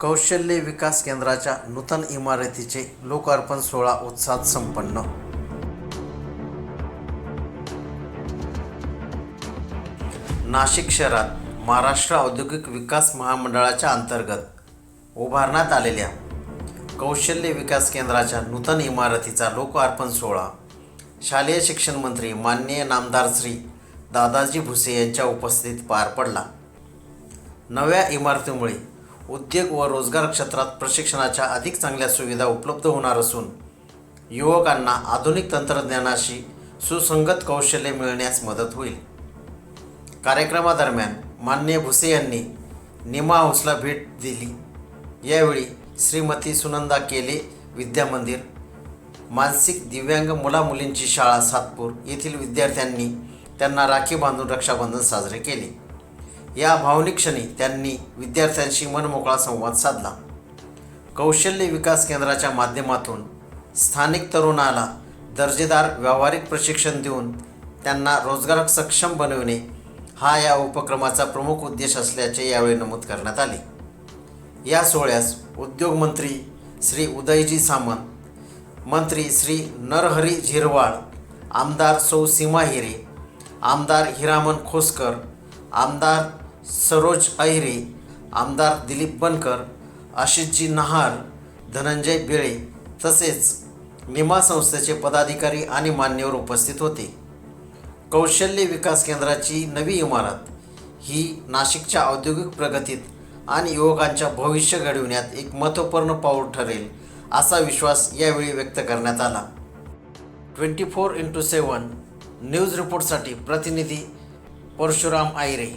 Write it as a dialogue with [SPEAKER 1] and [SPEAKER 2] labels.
[SPEAKER 1] कौशल्य विकास केंद्राच्या नूतन इमारतीचे लोकार्पण सोहळा उत्साहात संपन्न. नाशिक शहरात महाराष्ट्र औद्योगिक विकास महामंडळाच्या अंतर्गत उभारण्यात आलेल्या कौशल्य विकास केंद्राच्या नूतन इमारतीचा लोकार्पण सोहळा शालेय शिक्षण मंत्री माननीय नामदार श्री दादाजी भुसे यांच्या उपस्थितीत पार पडला. नव्या इमारतीमुळे उद्योग व रोजगार क्षेत्रात प्रशिक्षणाच्या अधिक चांगल्या सुविधा उपलब्ध होणार असून युवकांना आधुनिक तंत्रज्ञानाशी सुसंगत कौशल्य मिळण्यास मदत होईल. कार्यक्रमादरम्यान मान्य भुसे यांनी निमा हाऊसला भेट दिली. यावेळी श्रीमती सुनंदा केले विद्यामंदिर मानसिक दिव्यांग मुलामुलींची शाळा सातपूर येथील विद्यार्थ्यांनी त्यांना राखी बांधून रक्षाबंधन साजरे केले. या भावनिक क्षणी त्यांनी विद्यार्थ्यांशी मनमोकळा संवाद साधला. कौशल्य विकास केंद्राच्या माध्यमातून स्थानिक तरुणाला दर्जेदार व्यावहारिक प्रशिक्षण देऊन त्यांना रोजगार सक्षम बनविणे हा या उपक्रमाचा प्रमुख उद्देश असल्याचे यावेळी नमूद करण्यात आले. या सोहळ्यास उद्योगमंत्री श्री उदयजी सामंत मंत्री श्री नरहरी झिरवाळ आमदार सौ सीमा हिरे आमदार हिरामन खोसकर आमदार सरोज अहिरे आमदार दिलीप बनकर आशिषजी नहार धनंजय बेळे तसेच निमा संस्थेचे पदाधिकारी आणि मान्यवर उपस्थित होते. कौशल्य विकास केंद्राची नवी इमारत ही नाशिकच्या औद्योगिक प्रगतीत आणि युवकांच्या भविष्य घडविण्यात एक महत्त्वपूर्ण पाऊल ठरेल असा विश्वास यावेळी व्यक्त करण्यात आला. Twenty four into seven news रिपोर्टसाठी प्रतिनिधी পরশুরাম আইরে